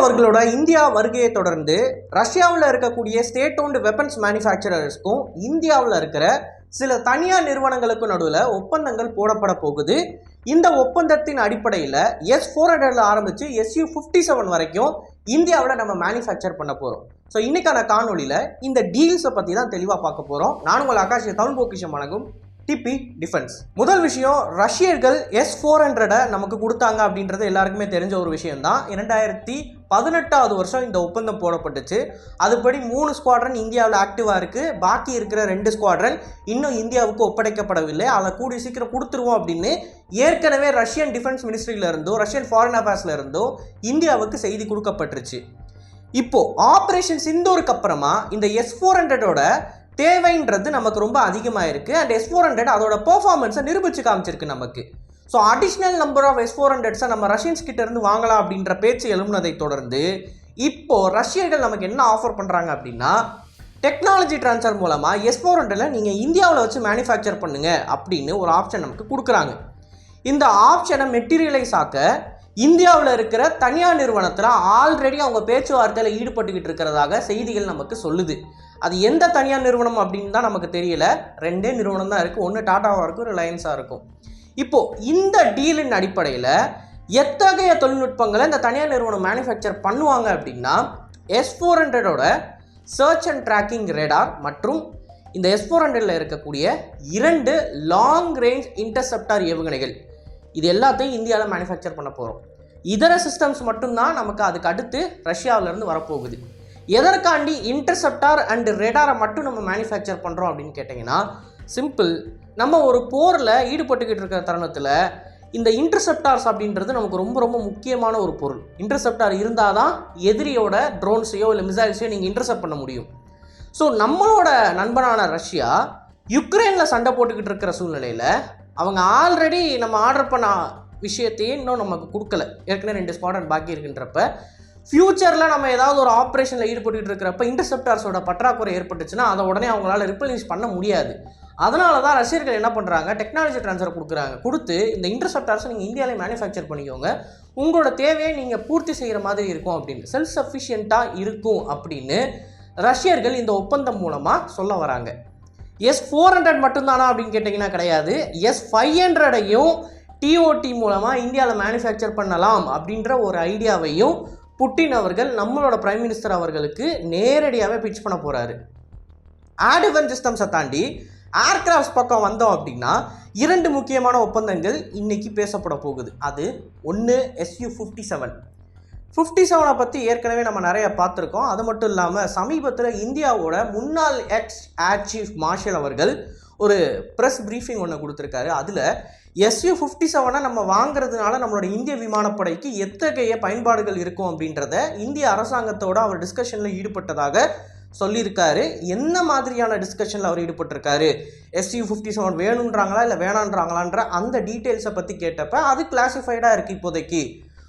அவர்களோட இந்தியா வருகையை தொடர்ந்து ரஷ்யாவில் இருக்கக்கூடிய ஸ்டேட் ஓன்டு வெப்பன்ஸ் மேனுஃபேக்சரர்ஸ்க்கும் இந்தியாவில் இருக்கிற சில தனியார் நிறுவனங்களுக்கும் நடுவில் ஒப்பந்தங்கள் போடப்பட போகுது. இந்த ஒப்பந்தத்தின் அடிப்படையில் எஸ் ஃபோர் ஹண்ட்ரட்ல ஆரம்பித்து எஸ்யூ ஃபிஃப்டி செவன் வரைக்கும் இந்தியாவில் நம்ம மேனுஃபேக்சர் பண்ண போகிறோம் ஸோ இன்னைக்கான காணொலியில் இந்த டீல்ஸை பற்றி தான் தெளிவாக பார்க்க போகிறோம் நான் உங்கள் ஆகாஷ் தமிழ் போக்கிஷம் வணக்கம். டிபி டிஃபென்ஸ் முதல் விஷயம் ரஷ்யர்கள் எஸ் ஃபோர் ஹண்ட்ரடை நமக்கு கொடுத்தாங்க அப்படின்றது எல்லாருக்குமே தெரிஞ்ச ஒரு விஷயம் தான் இரண்டாயிரத்தி பதினெட்டாவது வருஷம் இந்த ஒப்பந்தம் போடப்பட்டுச்சு. அதுபடி மூணு ஸ்குவாட்ரன் இந்தியாவில் ஆக்டிவாக இருக்குது பாக்கி இருக்கிற ரெண்டு ஸ்குவாட்ரன் இன்னும் இந்தியாவுக்கு ஒப்படைக்கப்படவில்லை. அதை கூடிய சீக்கிரம் கொடுத்துருவோம் அப்படின்னு ஏற்கனவே ரஷ்யன் டிஃபென்ஸ் மினிஸ்ட்ரியிலிருந்தோ ரஷ்யன் ஃபாரின் அஃபேர்ஸ்லேருந்தோ இந்தியாவுக்கு செய்தி கொடுக்கப்பட்டுருச்சு. இப்போது ஆப்ரேஷன் சிந்தூருக்கு அப்புறமா இந்த எஸ் ஃபோர் ஹண்ட்ரடோட தேவைன்றது நமக்கு ரொம்ப அதிகமாக இருக்குது அண்ட் எஸ் ஃபோர் ஹண்ட்ரட் அதோட பர்ஃபார்மன்ஸை நிரூபிச்சு காமிச்சிருக்கு நமக்கு. So additional number of S four ஹண்ட்ரட்ஸை நம்ம ரஷ்யன்ஸ் கிட்டேருந்து வாங்கலாம் அப்படின்ற பேச்சு எழுப்புனதை தொடர்ந்து இப்போது ரஷ்யர்கள் நமக்கு என்ன ஆஃபர் பண்ணுறாங்க அப்படின்னா டெக்னாலஜி ட்ரான்ஸ்ஃபர் மூலமாக எஸ் ஃபோர் ஹண்ட்ரடில் நீங்கள் இந்தியாவில் வச்சு மேனுஃபேக்சர் பண்ணுங்கள் அப்படின்னு ஒரு ஆப்ஷன் நமக்கு கொடுக்குறாங்க. இந்த ஆப்ஷனை மெட்டீரியலைஸ் ஆக்க இந்தியாவில் இருக்கிற தனியார் நிறுவனத்தில் ஆல்ரெடி அவங்க பேச்சுவார்த்தையில் ஈடுபட்டுக்கிட்டு இருக்கிறதாக செய்திகள் நமக்கு சொல்லுது. அது எந்த தனியார் நிறுவனம் அப்படின்னு தான் நமக்கு தெரியல. ரெண்டே நிறுவனம் தான் இருக்குது ஒன்று டாட்டாவாக இருக்கும் ரிலையன்ஸாக இருக்கும். இப்போது இந்த டீலின் அடிப்படையில் எத்தகைய தொழில்நுட்பங்களை இந்த தனியார் நிறுவனம் மேனுஃபேக்சர் பண்ணுவாங்க அப்படின்னா எஸ் ஃபோர் ஹண்ட்ரடோட சர்ச் அண்ட் ட்ராக்கிங் ரேடார் மற்றும் இந்த எஸ் ஃபோர் ஹண்ட்ரடில் இருக்கக்கூடிய இரண்டு லாங் ரேஞ்ச் இன்டர்செப்டார் ஏவுகணைகள். இது எல்லாத்தையும் இந்தியாவில் மேனுஃபேக்சர் பண்ண போகிறோம் இதர சிஸ்டம்ஸ் மட்டும்தான் நமக்கு அதுக்கு அடுத்து ரஷ்யாவிலேருந்து வரப்போகுது. எதற்காண்டி இன்டர்செப்டார் அண்டு ரேடாரை மட்டும் நம்ம மேனுஃபேக்சர் பண்ணுறோம் அப்படின்னு கேட்டிங்கன்னா சிம்பிள் நம்ம ஒரு போரில் ஈடுபட்டுக்கிட்டு இருக்கிற தருணத்தில் இந்த இன்டர்செப்டார்ஸ் அப்படின்றது நமக்கு ரொம்ப ரொம்ப முக்கியமான ஒரு பொருள். இன்டர்செப்டார் இருந்தால் தான் எதிரியோட ட்ரோன்ஸையோ இல்லை மிசைல்ஸையோ நீங்கள் இன்டர்செப்ட் பண்ண முடியும். ஸோ நம்மளோட நண்பனான ரஷ்யா யுக்ரைனில் சண்டை போட்டுக்கிட்டு இருக்கிற சூழ்நிலையில் அவங்க ஆல்ரெடி நம்ம ஆர்டர் பண்ண விஷயத்தையே இன்னும் நமக்கு கொடுக்கல. ஏற்கனவே ரெண்டு ஸ்குவாட்ரன் பாக்கி இருக்குன்றப்ப ஃப்யூச்சரில் நம்ம ஏதாவது ஒரு ஆப்ரேஷனில் ஈடுபட்டு இருக்கிறப்ப இன்டர்செப்டார்ஸோட பற்றாக்குறை ஏற்பட்டுச்சுன்னா அதை உடனே அவங்களால ரிப்ளனிஷ் பண்ண முடியாது. அதனால தான் ரஷ்யர்கள் என்ன பண்ணுறாங்க டெக்னாலஜி ட்ரான்ஸ்ஃபர் கொடுக்குறாங்க. கொடுத்து இந்த இன்டர்செப்டார்ஸை நீங்கள் இந்தியாவிலே மேனுஃபேக்சர் பண்ணிக்கோங்க. உங்களோட தேவையை நீங்கள் பூர்த்தி செய்கிற மாதிரி இருக்கும் அப்படின்னு. செல்ஃப் சஃபிஷியண்ட்டாக இருக்கும் அப்படின்னு ரஷ்யர்கள் இந்த ஒப்பந்தம் மூலமாக சொல்ல வராங்க. எஸ் ஃபோர் ஹண்ட்ரட் மட்டும்தானா அப்படின்னு கேட்டிங்கன்னா கிடையாது. எஸ் ஃபைவ் ஹண்ட்ரடையும் டிஓடி மூலமாக இந்தியாவில் மேனுஃபேக்சர் பண்ணலாம் அப்படின்ற ஒரு ஐடியாவையும் புட்டின் அவர்கள் நம்மளோட பிரைம் மினிஸ்டர் அவர்களுக்கு நேரடியாகவே பிச் பண்ண போகிறாரு ஆடிவன் சிஸ்டம்ஸை தாண்டி ஏர்கிராஃப்ட்ஸ் பக்கம் வந்தோம் அப்படின்னா இரண்டு முக்கியமான ஒப்பந்தங்கள் இன்னைக்கு பேசப்பட போகுது. அது ஒன்று எஸ்யூ ஃபிஃப்டி செவன் ஃபிஃப்டி செவனை பற்றி ஏற்கனவே நம்ம நிறைய பார்த்துருக்கோம். அது மட்டும் இல்லாமல் சமீபத்தில் இந்தியாவோட முன்னாள் எக்ஸ் ஏர் சீஃப் மார்ஷல் அவர்கள் ஒரு ப்ரெஸ் ப்ரீஃபிங் ஒன்று கொடுத்துருக்காரு. அதில் எஸ்யூ ஃபிஃப்டி செவனை நம்ம வாங்குறதுனால நம்மளோட இந்திய விமானப்படைக்கு எத்தகைய பயன்பாடுகள் இருக்கும் அப்படின்றத இந்திய அரசாங்கத்தோட அவர் டிஸ்கஷனில் ஈடுபட்டதாக சொல்லியிருக்காரு. என்ன மாதிரியான டிஸ்கஷனில் அவர் ஈடுபட்டிருக்காரு? எஸ்யூ ஃபிஃப்டி செவன் வேணுன்றாங்களா இல்லை வேணான்றாங்களான்ற அந்த டீட்டெயில்ஸை பற்றி கேட்டப்ப அது கிளாசிஃபைடாக இருக்குது இப்போதைக்கு.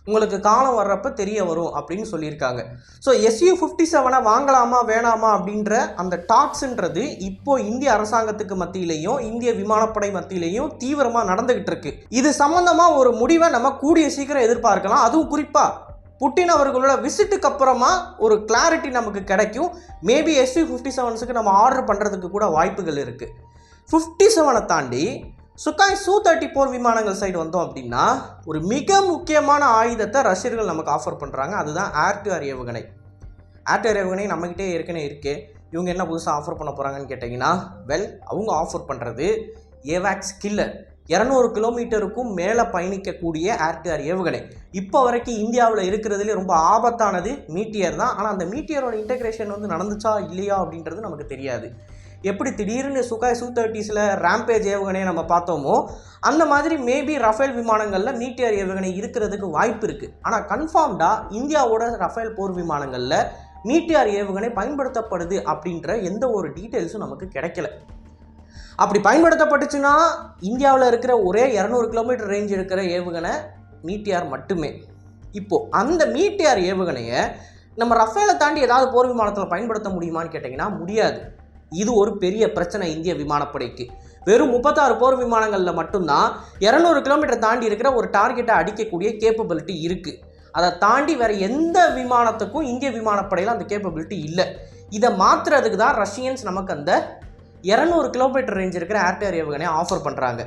உங்களுக்கு காலம் வர்றப்ப தெரிய வரும் அப்படின்னு சொல்லியிருக்காங்க. ஸோ எஸ்யூ ஃபிஃப்டி செவனை வாங்கலாமா வேணாமா அப்படின்ற அந்த டாக்ஸ்ன்றது இப்போ இந்திய அரசாங்கத்துக்கு மத்தியிலையும் இந்திய விமானப்படை மத்தியிலையும் தீவிரமாக நடந்துகிட்டு இருக்கு. இது சம்பந்தமாக ஒரு முடிவை நம்ம கூடிய சீக்கிரம் எதிர்பார்க்கலாம். அதுவும் குறிப்பாக புட்டின் அவர்களோட விசிட்டுக்கு அப்புறமா ஒரு கிளாரிட்டி நமக்கு கிடைக்கும். மேபி எஸ்யூ ஃபிஃப்டி செவன்ஸுக்கு நம்ம ஆர்டர் பண்ணுறதுக்கு கூட வாய்ப்புகள் இருக்குது ஃபிஃப்டி செவனை தாண்டி சுக்காய் சூ தேர்ட்டி போர் விமானங்கள் சைடு வந்தோம் அப்படின்னா ஒரு மிக முக்கியமான ஆயுதத்தை ரஷ்யர்கள் நமக்கு ஆஃபர் பண்ணுறாங்க அதுதான் ஏர் டு ஏர் ஏவுகணை. ஏர் டு ஏர் ஏவுகணை நம்மக்கிட்டே ஏற்கனவே இருக்குது இவங்க என்ன புதுசாக ஆஃபர் பண்ண போகிறாங்கன்னு கேட்டிங்கன்னா வெல் அவங்க ஆஃபர் பண்ணுறது ஏவாக்ஸ் கில்லர் இரநூறு கிலோமீட்டருக்கும் மேலே பயணிக்கக்கூடிய ஏர் டு ஏர் ஏவுகணை. இப்போ வரைக்கும் இந்தியாவில் இருக்கிறதுலே ரொம்ப ஆபத்தானது மீட்டியர் தான். ஆனால் அந்த மீட்டியரோட இன்டகிரேஷன் வந்து நடந்துச்சா இல்லையா அப்படின்றது நமக்கு தெரியாது. எப்படி திடீர்னு சுகாய் சூ தேர்ட்டிஸில் ரேம்பேஜ் ஏவுகணையை நம்ம பார்த்தோமோ அந்த மாதிரி மேபி ரஃபேல் விமானங்களில் மீட்டியர் ஏவுகணை இருக்கிறதுக்கு வாய்ப்பு இருக்குது ஆனால் கன்ஃபார்ம்டாக இந்தியாவோட ரஃபேல் போர் விமானங்களில் மீட்டியார் ஏவுகணை பயன்படுத்தப்படுது அப்படின்ற எந்த ஒரு டீட்டெயில்ஸும் நமக்கு கிடைக்கல. அப்படி பயன்படுத்தப்பட்டுச்சுன்னா இந்தியாவில் இருக்கிற ஒரே இரநூறு கிலோமீட்டர் ரேஞ்ச் இருக்கிற ஏவுகணை மீட்டியார் மட்டுமே. இப்போது அந்த மீட்டியார் ஏவுகணையை நம்ம ரஃபேலை தாண்டி ஏதாவது போர் விமானத்தில் பயன்படுத்த முடியுமான்னு கேட்டிங்கன்னா முடியாது. இது ஒரு பெரிய பிரச்சனை இந்திய விமானப்படைக்கு. வெறும் முப்பத்தாறு போர் விமானங்களில் மட்டும்தான் இரநூறு கிலோமீட்டர் தாண்டி இருக்கிற ஒரு டார்கெட்டை அடிக்கக்கூடிய கேப்பபிலிட்டி இருக்குது அதை தாண்டி வேற எந்த விமானத்துக்கும் இந்திய விமானப்படையில் அந்த கேப்பபிலிட்டி இல்லை. இதை மாற்றுறதுக்கு தான் ரஷ்யன்ஸ் நமக்கு அந்த இரநூறு கிலோமீட்டர் ரேஞ்ச் இருக்கிற ஏர்டேர் ஏவுகணையை ஆஃபர் பண்ணுறாங்க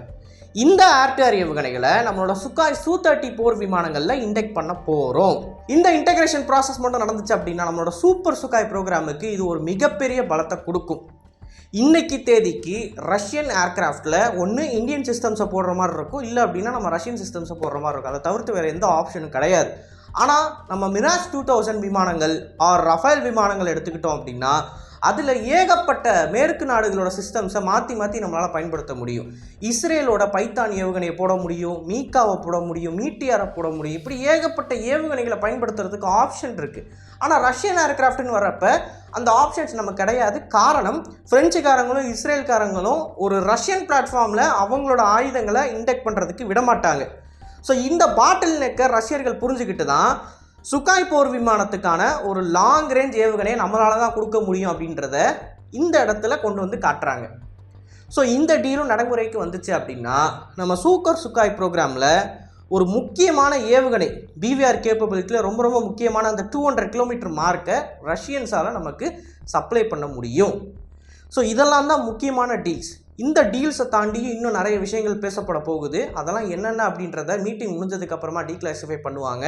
இந்த ஏர்டேர் ஏவுகணைகளை நம்மளோட சுக்காய் சூ தேர்ட்டி போர் விமானங்களில் இன்டெக்ட் பண்ண போகிறோம் இந்த இன்டெகிரேஷன் ப்ராசஸ் மட்டும் நடந்துச்சு அப்படின்னா நம்மளோட சூப்பர் சுக்காய் ப்ரோக்ராமுக்கு இது ஒரு மிகப்பெரிய பலத்தை கொடுக்கும். இன்னைக்கு தேதிக்கு ரஷ்யன் ஏர்கிராஃப்டில் ஒன்று இந்தியன் சிஸ்டம்ஸை போடுற மாதிரி இருக்கும். இல்லை அப்படின்னா நம்ம ரஷ்யன் சிஸ்டம்ஸை போடுற மாதிரி இருக்கும். அதை தவிர்த்து வேறு எந்த ஆப்ஷனும் கிடையாது. ஆனால் நம்ம மிராஜ் டூ தௌசண்ட் விமானங்கள் ஆர் ரஃபேல் விமானங்கள் எடுத்துக்கிட்டோம் அப்படின்னா அதில் ஏகப்பட்ட மேற்கு நாடுகளோட சிஸ்டம்ஸை மாற்றி மாற்றி நம்மளால் பயன்படுத்த முடியும். இஸ்ரேலோட பைத்தான் ஏவுகணையை போட முடியும் மீக்காவை போட முடியும் மீட்டியாரை போட முடியும். இப்படி ஏகப்பட்ட ஏவுகணைகளை பயன்படுத்துறதுக்கு ஆப்ஷன் இருக்குது ஆனால் ரஷ்யன் ஏர்கிராஃப்ட்னு வரப்போ அந்த ஆப்ஷன்ஸ் நமக்கு கிடையாது. காரணம் பிரெஞ்சுக்காரங்களும் இஸ்ரேல்காரங்களும் ஒரு ரஷ்யன் பிளாட்ஃபார்மில் அவங்களோட ஆயுதங்களை இன்டெக்ட் பண்ணுறதுக்கு விட மாட்டாங்க ஸோ இந்த பாட்டில் நெக்கை ரஷ்யர்கள் புரிஞ்சுக்கிட்டு தான் சுக்காய் போர் விமானத்துக்கான ஒரு லாங் ரேஞ்ச் ஏவுகணையை நம்மளால தான் கொடுக்க முடியும் அப்படின்றத இந்த இடத்துல கொண்டு வந்து காட்டுறாங்க. ஸோ இந்த டீலும் நடைமுறைக்கு வந்துச்சு அப்படின்னா நம்ம சூக்கர் சுக்காய் ப்ரோக்ராமில் ஒரு முக்கியமான ஏவுகணை பிவிஆர் கேப்பபிலிட்டியில் ரொம்ப ரொம்ப முக்கியமான அந்த டூ ஹண்ட்ரட் கிலோமீட்டர் மார்க்கை ரஷ்யன்ஸால் நமக்கு சப்ளை பண்ண முடியும். ஸோ இதெல்லாம் தான் முக்கியமான டீல்ஸ் இந்த டீல்ஸை தாண்டியும் இன்னும் நிறைய விஷயங்கள் பேசப்பட போகுது. அதெல்லாம் என்னென்ன அப்படின்றத மீட்டிங் முடிஞ்சதுக்கப்புறமா டீக்ளாசிஃபை பண்ணுவாங்க.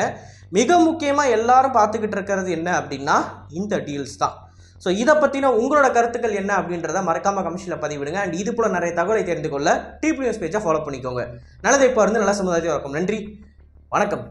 மிக முக்கியமாக எல்லாரும் பார்த்துக்கிட்டு இருக்கிறது என்ன அப்படின்னா இந்த டீல்ஸ் தான். ஸோ இதை பற்றின உங்களோட கருத்துக்கள் என்ன அப்படின்றத மறக்காமல் கமிஷனில் பதிவிடுங்க. அண்ட் இது போல் நிறைய தகவலை தெரிந்து கொள்ள டிபி நியூஸ் பேஜை ஃபாலோ பண்ணிக்கோங்க. நல்லதை இப்போ இருந்து நல்ல சமுதாயத்தை வணக்கம் நன்றி. வணக்கம்.